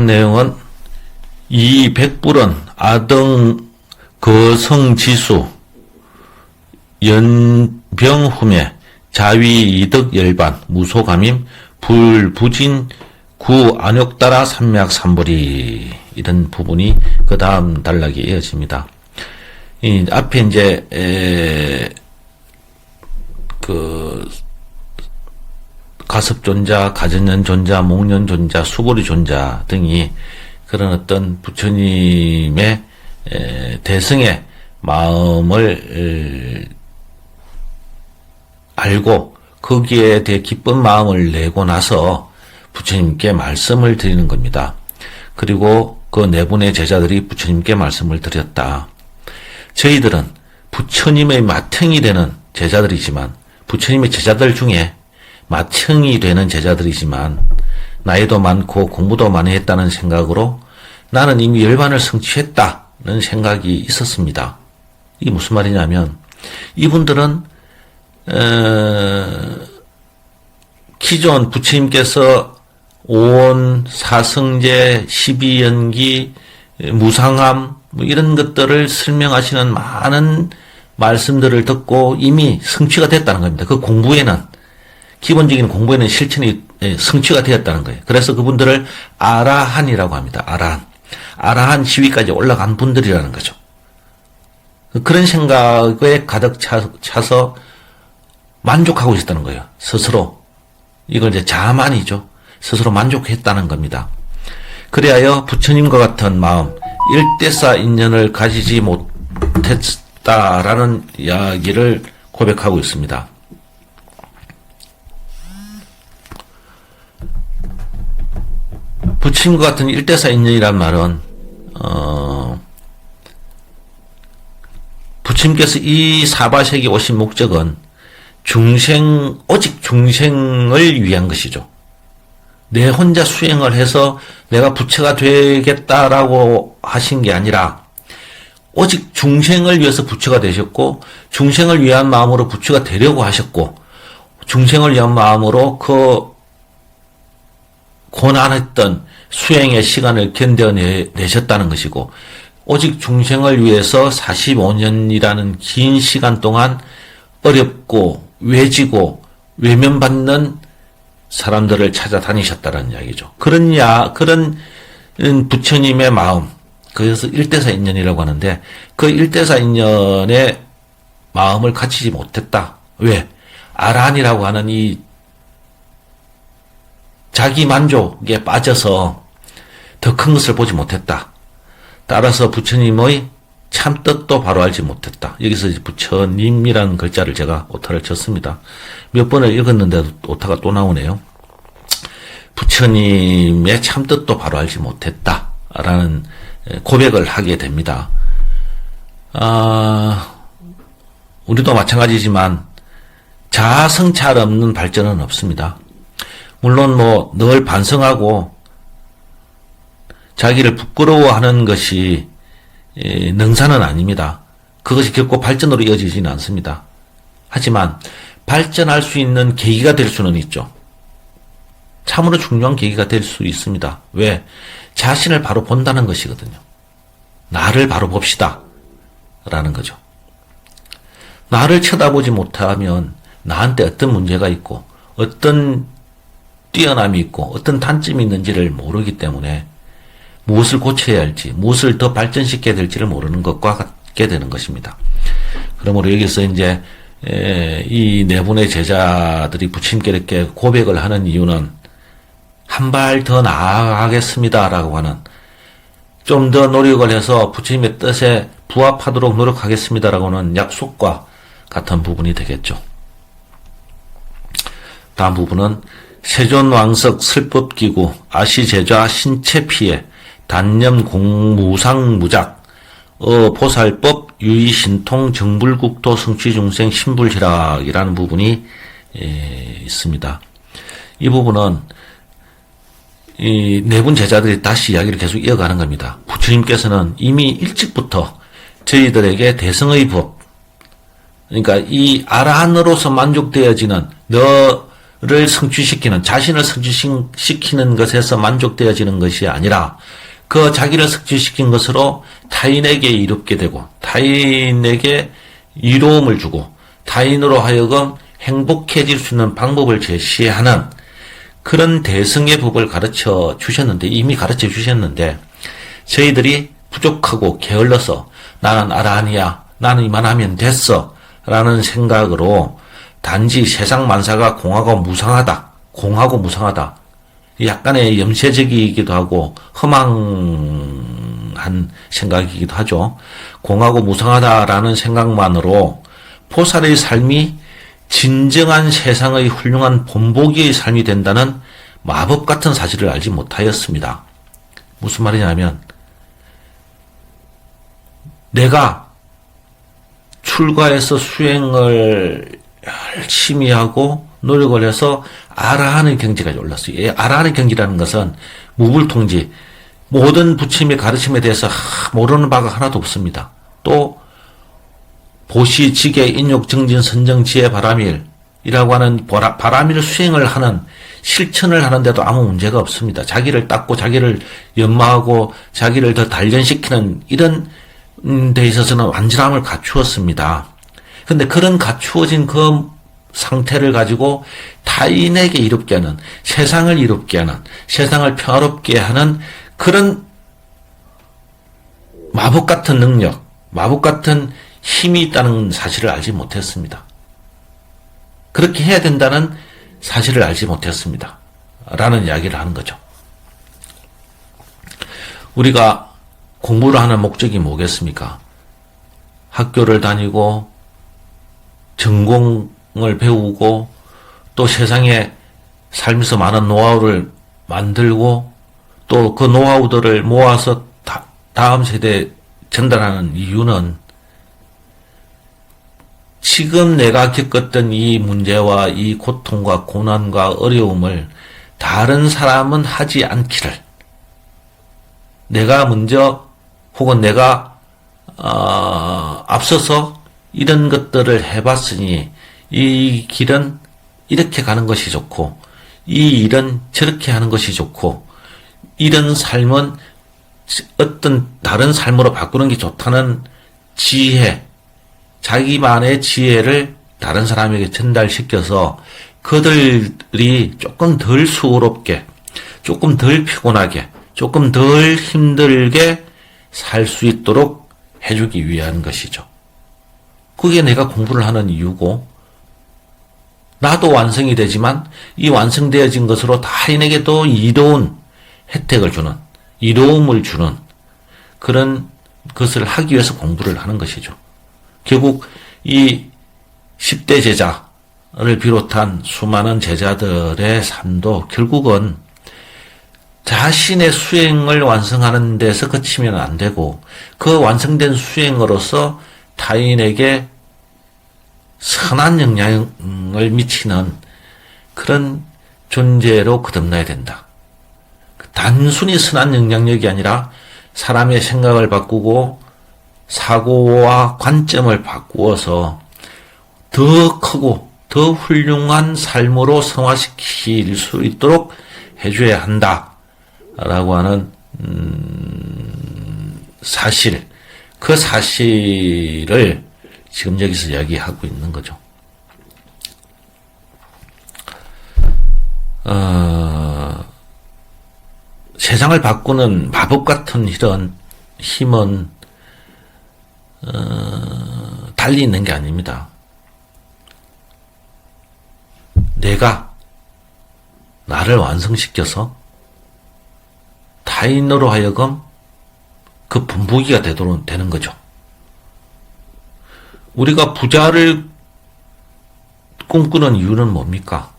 다음 내용은 이 백불은 아등 거성지수 연병후매 자위 이득 열반 무소감임 불부진 구 안욕따라 산맥 삼불이 이런 부분이 그 다음 단락에 이어집니다. 이 앞에 이제 에, 그 가섭존자, 가전연존자, 목련존자, 수보리존자 등이 그런 어떤 부처님의 에, 대승의 마음을 에, 알고 거기에 대해 기쁜 마음을 내고 나서 부처님께 말씀을 드리는 겁니다. 그리고 그 네 분의 제자들이 부처님께 말씀을 드렸다. 저희들은 부처님의 맏형이 되는 제자들이지만 부처님의 제자들 중에 맏형이 되는 제자들이지만 나이도 많고 공부도 많이 했다는 생각으로 나는 이미 열반을 성취했다는 생각이 있었습니다. 이게 무슨 말이냐면 이분들은 어, 기존 부처님께서 오온, 사성제, 십이연기, 무상함 뭐 이런 것들을 설명하시는 많은 말씀들을 듣고 이미 성취가 됐다는 겁니다. 그 공부에는 기본적인 공부에는 실천이 예, 성취가 되었다는 거예요. 그래서 그분들을 아라한이라고 합니다. 아라한. 아라한 시위까지 올라간 분들이라는 거죠. 그런 생각에 가득 차, 차서 만족하고 있었다는 거예요. 스스로. 이걸 이제 자만이죠. 스스로 만족했다는 겁니다. 그리하여 부처님과 같은 마음, 일대사 인연을 가지지 못했다라는 이야기를 고백하고 있습니다. 부처님과 같은 일대사 인연이란 말은 어, 부처님께서 이 사바세계 오신 목적은 중생 오직 중생을 위한 것이죠. 내 혼자 수행을 해서 내가 부처가 되겠다라고 하신 게 아니라 오직 중생을 위해서 부처가 되셨고 중생을 위한 마음으로 부처가 되려고 하셨고 중생을 위한 마음으로 그 고난했던 수행의 시간을 견뎌내셨다는 것이고 오직 중생을 위해서 45년이라는 긴 시간 동안 어렵고 외지고 외면받는 사람들을 찾아다니셨다는 이야기죠. 그런 야, 그런 부처님의 마음, 그래서 일대사 인연이라고 하는데 그 일대사 인연의 마음을 갖추지 못했다. 왜? 아란이라고 하는 이 자기 만족에 빠져서 더 큰 것을 보지 못했다. 따라서 부처님의 참 뜻도 바로 알지 못했다. 여기서 부처님이라는 글자를 제가 오타를 쳤습니다. 몇 번을 읽었는데도 오타가 또 나오네요. 부처님의 참 뜻도 바로 알지 못했다. 라는 고백을 하게 됩니다. 아, 우리도 마찬가지지만 자아성찰 없는 발전은 없습니다. 물론 뭐 늘 반성하고 자기를 부끄러워하는 것이 능사는 아닙니다. 그것이 결코 발전으로 이어지지는 않습니다. 하지만 발전할 수 있는 계기가 될 수는 있죠. 참으로 중요한 계기가 될 수 있습니다. 왜? 자신을 바로 본다는 것이거든요. 나를 바로 봅시다. 라는 거죠. 나를 쳐다보지 못하면 나한테 어떤 문제가 있고 어떤 뛰어남이 있고 어떤 단점이 있는지를 모르기 때문에 무엇을 고쳐야 할지, 무엇을 더 발전시켜야 될지를 모르는 것과 같게 되는 것입니다. 그러므로 여기서 이제 이 네 분의 제자들이 부침께 이렇게 고백을 하는 이유는 한 발 더 나아가겠습니다라고 하는 좀 더 노력을 해서 부처님의 뜻에 부합하도록 노력하겠습니다라고 하는 약속과 같은 부분이 되겠죠. 다음 부분은 세존왕석 슬법기구 아시제좌 신체피해 단념 공무상무작 어 보살법 유의신통 정불국토 성취중생 신불희락이라는 부분이 에, 있습니다. 이 부분은 이 네 분 제자들이 다시 이야기를 계속 이어가는 겁니다. 부처님께서는 이미 일찍부터 저희들에게 대성의 법, 그러니까 이 아라한으로서 만족되어지는 너 를 성취시키는 자신을 성취시키는 것에서 만족되어지는 것이 아니라 그 자기를 성취시킨 것으로 타인에게 이롭게 되고 타인에게 이로움을 주고 타인으로 하여금 행복해질 수 있는 방법을 제시하는 그런 대승의 법을 가르쳐 주셨는데 이미 가르쳐 주셨는데 저희들이 부족하고 게을러서 나는 아라니야 나는 이만하면 됐어 라는 생각으로 단지 세상 만사가 공하고 무상하다 공하고 무상하다 약간의 염세적이기도 하고 허망한 생각이기도 하죠. 공하고 무상하다라는 생각만으로 포살의 삶이 진정한 세상의 훌륭한 본보기의 삶이 된다는 마법 같은 사실을 알지 못하였습니다. 무슨 말이냐면 내가 출가해서 수행을 열심히 하고 노력을 해서 아라하는 경지까지 올랐어요. 이 아라하는 경지라는 것은 무불통지 모든 부처님의 가르침에 대해서 하, 모르는 바가 하나도 없습니다. 또 보시, 지계, 인욕, 정진, 선정, 지혜, 바람일이라고 하는 바람일 수행을 하는 실천을 하는데도 아무 문제가 없습니다. 자기를 닦고 자기를 연마하고 자기를 더 단련시키는 이런 음, 데 있어서는 완전함을 갖추었습니다. 근데 그런 갖추어진 그 상태를 가지고 타인에게 이롭게 하는, 세상을 이롭게 하는, 세상을 평화롭게 하는 그런 마법 같은 능력, 마법 같은 힘이 있다는 사실을 알지 못했습니다. 그렇게 해야 된다는 사실을 알지 못했습니다. 라는 이야기를 하는 거죠. 우리가 공부를 하는 목적이 뭐겠습니까? 학교를 다니고 전공을 배우고 또 세상에 살면서 많은 노하우를 만들고 또 그 노하우들을 모아서 다, 다음 세대에 전달하는 이유는 지금 내가 겪었던 이 문제와 이 고통과 고난과 어려움을 다른 사람은 하지 않기를. 내가 먼저 혹은 내가 어, 앞서서 이런 것들을 해봤으니 이 길은 이렇게 가는 것이 좋고 이 일은 저렇게 하는 것이 좋고 이런 삶은 어떤 다른 삶으로 바꾸는 게 좋다는 지혜, 자기만의 지혜를 다른 사람에게 전달시켜서 그들이 조금 덜 수고롭게, 조금 덜 피곤하게, 조금 덜 힘들게 살 수 있도록 해주기 위한 것이죠. 그게 내가 공부를 하는 이유고, 나도 완성이 되지만 이 완성되어진 것으로 타인에게도 이로운 혜택을 주는, 이로움을 주는 그런 것을 하기 위해서 공부를 하는 것이죠. 결국 이 10대 제자를 비롯한 수많은 제자들의 삶도 결국은 자신의 수행을 완성하는 데서 그치면 안 되고 그 완성된 수행으로서 타인에게 선한 영향을 미치는 그런 존재로 거듭나야 된다. 단순히 선한 영향력이 아니라 사람의 생각을 바꾸고 사고와 관점을 바꾸어서 더 크고 더 훌륭한 삶으로 성화시킬 수 있도록 해줘야 한다. 라고 하는, 음, 사실, 그 사실을 지금 여기서 이야기하고 있는 거죠. 어, 세상을 바꾸는 마법 같은 이런 힘은 어, 달리 있는 게 아닙니다. 내가 나를 완성시켜서 타인으로 하여금 그 분부기가 되도록 되는 거죠. 우리가 부자를 꿈꾸는 이유는 뭡니까?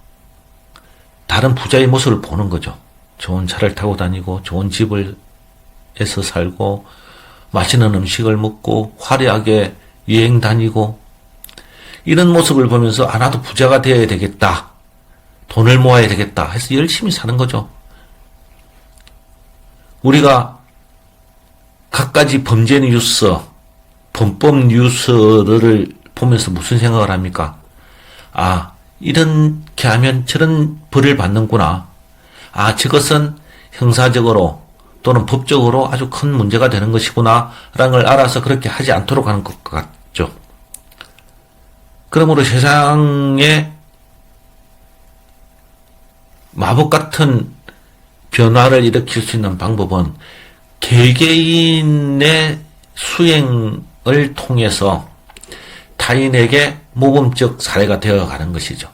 다른 부자의 모습을 보는 거죠. 좋은 차를 타고 다니고 좋은 집을 에서 살고 맛있는 음식을 먹고 화려하게 여행 다니고 이런 모습을 보면서 아 나도 부자가 되어야 되겠다. 돈을 모아야 되겠다 해서 열심히 사는 거죠. 우리가 갖가지 범죄 뉴스, 범법 뉴스를 보면서 무슨 생각을 합니까? 아, 이렇게 하면 저런 벌을 받는구나. 아, 저것은 형사적으로 또는 법적으로 아주 큰 문제가 되는 것이구나. 라는 걸 알아서 그렇게 하지 않도록 하는 것 같죠. 그러므로 세상에 마법 같은 변화를 일으킬 수 있는 방법은 개개인의 수행을 통해서 타인에게 모범적 사례가 되어 가는 것이죠.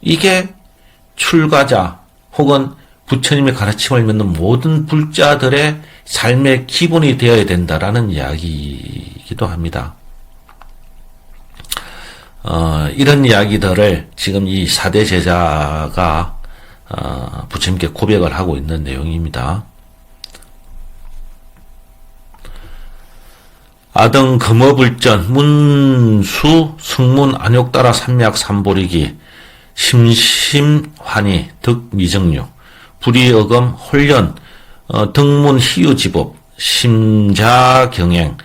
이게 출가자 혹은 부처님의 가르침을 믿는 모든 불자들의 삶의 기본이 되어야 된다라는 이야기이기도 합니다. 어, 이런 이야기들을 지금 이 사대 제자가 어, 부처님께 고백을 하고 있는 내용입니다. 아등 금어불전 문수 승문 안욕 따라 삼약 삼보리기 심심환희 득미정류 불이어검 홀련 어, 등문 희유지법 심자경행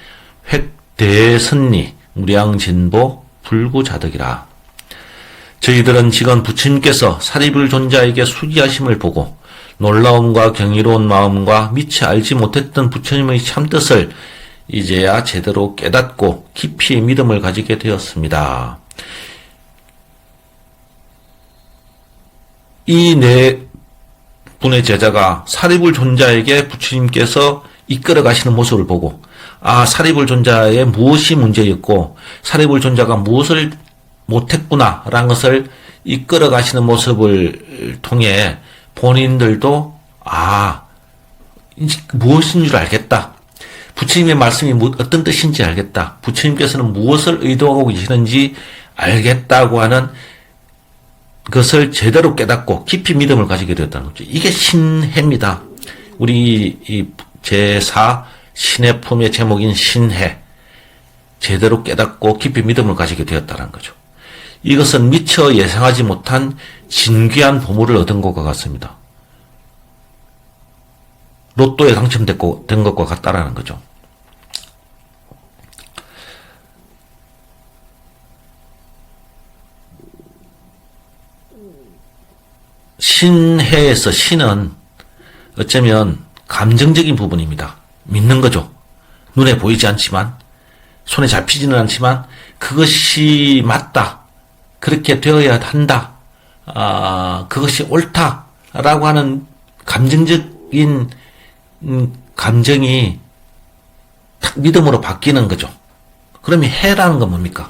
획대선리 무량진보 불구자득이라 저희들은 지금 부처님께서 사리불 존자에게 수기하심을 보고 놀라움과 경이로운 마음과 미처 알지 못했던 부처님의 참뜻을 이제야 제대로 깨닫고 깊이 믿음을 가지게 되었습니다. 이 네 분의 제자가 사리불 존자에게 부처님께서 이끌어 가시는 모습을 보고 아 사리불 존자의 무엇이 문제였고 사리불 존자가 무엇을 못했구나라는 것을 이끌어 가시는 모습을 통해 본인들도 아 무엇인 줄 알겠다. 부처님의 말씀이 뭐, 어떤 뜻인지 알겠다. 부처님께서는 무엇을 의도하고 계시는지 알겠다고 하는 것을 제대로 깨닫고 깊이 믿음을 가지게 되었다는 거죠. 이게 신해입니다. 우리 이 제4 신의 품의 제목인 신해. 제대로 깨닫고 깊이 믿음을 가지게 되었다는 거죠. 이것은 미처 예상하지 못한 진귀한 보물을 얻은 것과 같습니다. 로또에 당첨된 것과 같다라는 거죠. 신해에서 신은 어쩌면 감정적인 부분입니다. 믿는 거죠. 눈에 보이지 않지만, 손에 잡히지는 않지만, 그것이 맞다. 그렇게 되어야 한다. 아, 그것이 옳다라고 하는 감정적인 음, 감정이 탁 믿음으로 바뀌는 거죠. 그러면 해라는 건 뭡니까?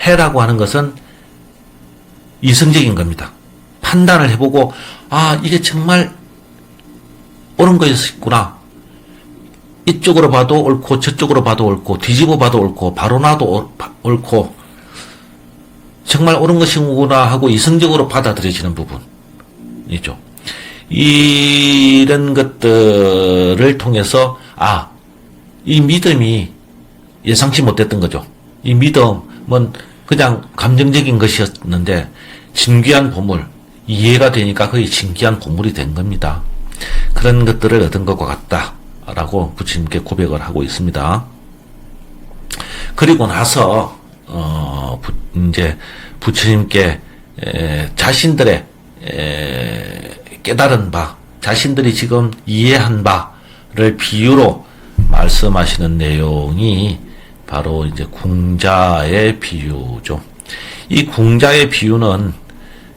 해라고 하는 것은 이성적인 겁니다. 판단을 해보고 아 이게 정말 옳은 거였구나. 이쪽으로 봐도 옳고 저쪽으로 봐도 옳고 뒤집어 봐도 옳고 바로 놔도 옳고 정말 옳은 것이구나 하고 이성적으로 받아들여지는 부분이죠. 이런 것들을 통해서 아, 이 믿음이 예상치 못했던 거죠. 이 믿음은 그냥 감정적인 것이었는데 진귀한 보물, 이해가 되니까 거의 진귀한 보물이 된 겁니다. 그런 것들을 얻은 것과 같다 라고 부처님께 고백을 하고 있습니다. 그리고 나서 어, 부, 이제 부처님께 에, 자신들의 에, 깨달은 바, 자신들이 지금 이해한 바를 비유로 말씀하시는 내용이 바로 이제 궁자의 비유죠. 이 궁자의 비유는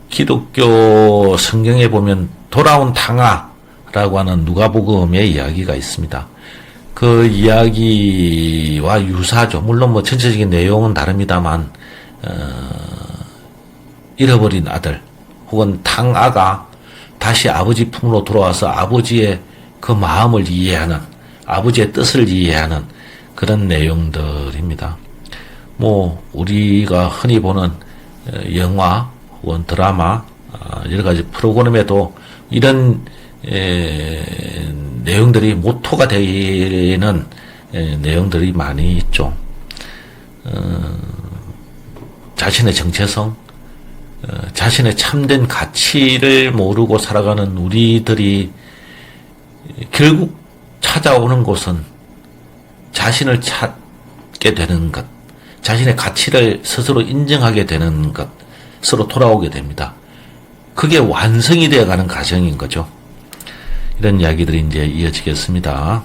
기독교 성경에 보면 돌아온 탕아라고 하는 누가복음의 이야기가 있습니다. 그 이야기와 유사죠. 물론 뭐 전체적인 내용은 다릅니다만 어, 잃어버린 아들 혹은 탕아가 다시 아버지 품으로 돌아와서 아버지의 그 마음을 이해하는 아버지의 뜻을 이해하는 그런 내용들입니다. 뭐 우리가 흔히 보는 어, 영화 혹은 드라마 어, 여러 가지 프로그램에도 이런 내용들이 모토가 되는 내용들이 많이 있죠. 어, 자신의 정체성, 어, 자신의 참된 가치를 모르고 살아가는 우리들이 결국 찾아오는 곳은 자신을 찾게 되는 것, 자신의 가치를 스스로 인정하게 되는 것으로 돌아오게 됩니다. 그게 완성이 되어가는 과정인 거죠. 이런 이야기들이 이제 이어지겠습니다.